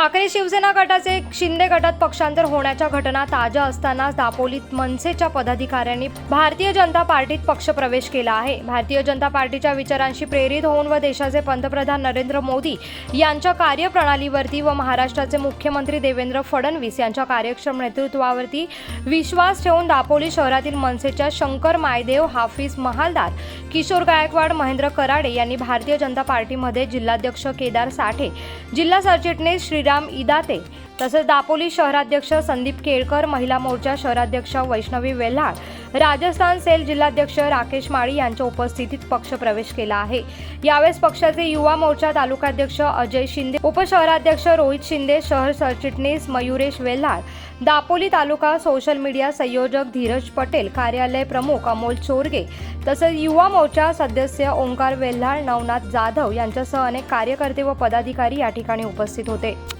ठाकरे शिवसेना गटाचे शिंदे गटात पक्षांतर होण्याच्या घटना ताज्या असतानाच दापोलीत मनसेच्या पदाधिकाऱ्यांनी भारतीय जनता पार्टीत पक्षप्रवेश केला आहे. भारतीय जनता पार्टीच्या विचारांशी प्रेरित होऊन व देशाचे पंतप्रधान नरेंद्र मोदी यांच्या कार्यप्रणालीवरती व महाराष्ट्राचे मुख्यमंत्री देवेंद्र फडणवीस यांच्या कार्यक्षम नेतृत्वावरती विश्वास ठेवून दापोली शहरातील मनसेच्या शंकर मायदेव हाफिज महालदार किशोर गायकवाड महेंद्र कराडे यांनी भारतीय जनता पार्टीमध्ये जिल्हाध्यक्ष केदार साठे जिल्हा सरचिटणीस श्रीराम इदाते तसेच दापोली शहराध्यक्ष संदीप केळकर महिला मोर्चा शहराध्यक्ष वैष्णवी वेल्हाळ राजस्थान सेल जिल्हाध्यक्ष राकेश माळी यांच्या उपस्थितीत पक्ष प्रवेश केला आहे. यावेळेस पक्षाचे युवा मोर्चा तालुकाध्यक्ष अजय शिंदे उपशहराध्यक्ष रोहित शिंदे शहर सरचिटणीस मयुरेश वेल्हाळ दापोली तालुका सोशल मीडिया संयोजक धीरज पटेल कार्यालय प्रमुख अमोल चोरगे तसेच युवा मोर्चा सदस्य ओंकार वेल्हाळ नवनाथ जाधव यांच्यासह अनेक कार्यकर्ते व पदाधिकारी या ठिकाणी उपस्थित होते.